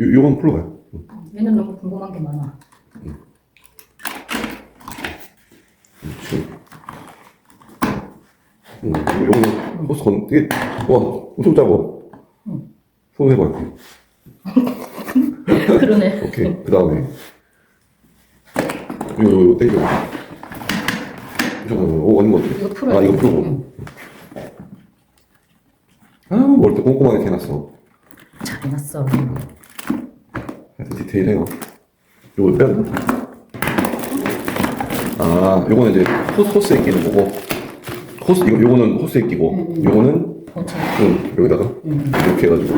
요, 요건 풀로 가요. 얘는 너무 궁금한 게 많아. 음, 요거는 호스 건, 이게, 와, 엄청 작아. 응. 손 해봐요. 그러네. 오케이. 그 다음에. 요, 요, 요, 땡겨. 잠깐만, 오, 아닌 것 같아. 이거 풀어야 아, 이거 돼. 풀고. 응. 아, 뭐 이렇게 꼼꼼하게 이렇게 해놨어. 잘 해놨어. 디테일해요. 요걸 빼야 돼. 아, 요거는 이제 호스, 호스 에 끼는 거고. 호스, 이거, 요거는 호스에 끼고, 음, 음. 요거는. 응, 여기다가, 음. 이렇게 해가지고.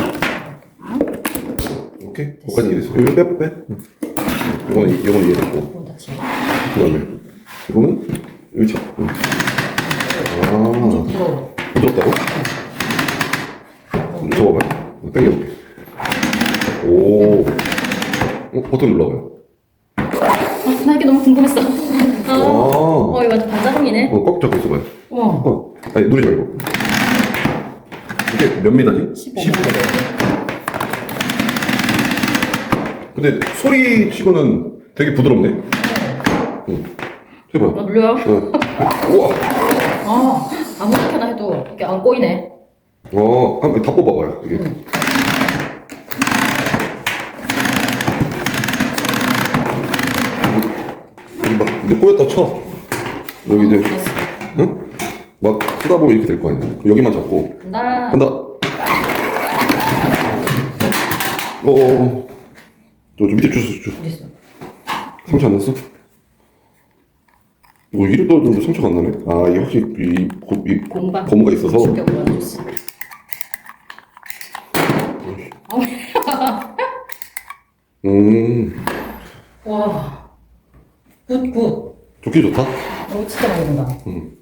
오케이? 뭐까지 이해됐어. 이거 빼, 빼. 응. 요거는, 요거는 이해됐고. 다치. 그 다음에, 이거는, 여기 차. 응. 아. 부드럽다고? 음, 접어봐요. 어, 당겨볼게. 오. 어, 버튼 눌러봐요. 아, 나 이게 너무 궁금했어. 아, 와. 어, 이거 완전 반자동이네. 어, 꽉 잡고 있어봐요. 어. 어, 아니, 누르지 말고. 이게 몇 미터지? 15. 근데 소리 치고는 되게 부드럽네. 응. 해봐요. 나 눌려요? 어. 우와. 아, 아무렇게나 해도 이게 안 꼬이네. 어, 한번 다 뽑아봐요. 이게. 응. 이제 꼬였다 쳐. 여기 이제. 응? 막 쓰다 보면 이렇게 될 거 아니야. 여기만 잡고. 간다. 간다. 어어어. 저, 저 밑에 주스, 주. 있어? 상처 안 났어? 뭐 위로 떨어졌는데 상처가 안 나네? 아 이게 확실히 이, 고, 이 공방. 고무가 있어서 줬어. 음 와. 굿, 굿. 좋긴 좋다 이거 진짜 많이 된다. 음.